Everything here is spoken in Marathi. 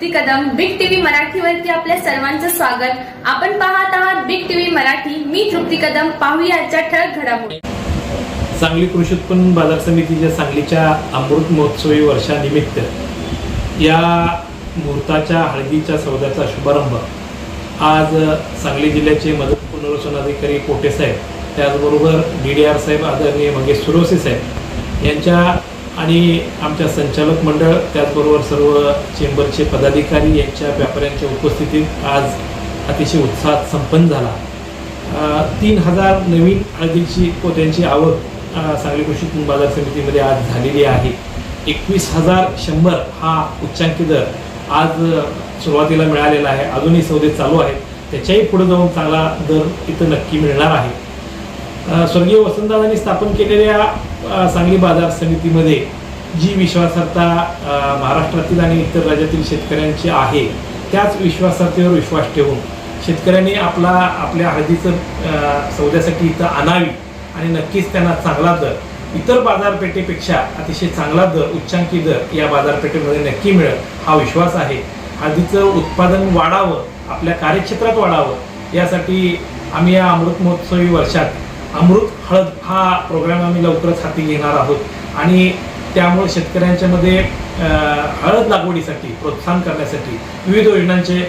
तृप्ती कदम बिग टीव्ही मराठीवरती आपल्या सर्वांचं स्वागत. आपण पाहत आहात बिग टीव्ही मराठी. मी तृप्ती कदम. पाहूया आजच्या ठळक घडामोडी. सांगली कृषी उत्पन्न बाजार समितीच्या सांगलीच्या अमृत महोत्सवी वर्षानिमित्त या मुहूर्ताच्या हळदीच्या सौद्याचा शुभारंभ आज सांगली जिल्ह्याचे मदत पुनर्वसन अधिकारी पोटे साहेब त्याचबरोबर डी डी आर साहेब आदरणीय मंगेश सुरवसे साहेब यांच्या आणि आमच्या संचालक मंडळ त्याचबरोबर सर्व चेंबरचे पदाधिकारी यांच्या व्यापाऱ्यांच्या उपस्थितीत आज अतिशय उत्साहात संपन्न झाला. तीन हजार नवीन हळदीची पोत्यांची आवक सांगली कृषी उत्पन्न बाजार समितीमध्ये आज झालेली आहे. एकवीस हजार शंभर हा उच्चांकी दर आज सुरुवातीला मिळालेला आहे. अजूनही सौदे चालू आहेत. त्याच्याही पुढे जाऊन चांगला दर इथं नक्की मिळणार आहे. स्वर्गीय वसंतदादांनी स्थापन केलेल्या सांगली बाजार समितीमध्ये जी विश्वासार्हता महाराष्ट्रातील आणि इतर राज्यातील शेतकऱ्यांची आहे त्याच विश्वासार्हतेवर विश्वास ठेवून शेतकऱ्यांनी आपला आपल्या हळदीचं सौद्यासाठी इथं आणावी आणि नक्कीच त्यांना चांगला दर इतर बाजारपेठेपेक्षा अतिशय चांगला दर उच्चांकी दर या बाजारपेठेमध्ये नक्की मिळेल हा विश्वास आहे. हळदीचं उत्पादन वाढावं आपल्या कार्यक्षेत्रात वाढावं यासाठी आम्ही या अमृत महोत्सवी वर्षात अमृत हळद हा प्रोग्राम आम्ही लवकरच हाती घेणार आहोत. आणि त्यामुळे शेतकऱ्यांच्यामध्ये हळद लागवडीसाठी प्रोत्साहन करण्यासाठी विविध योजनांचे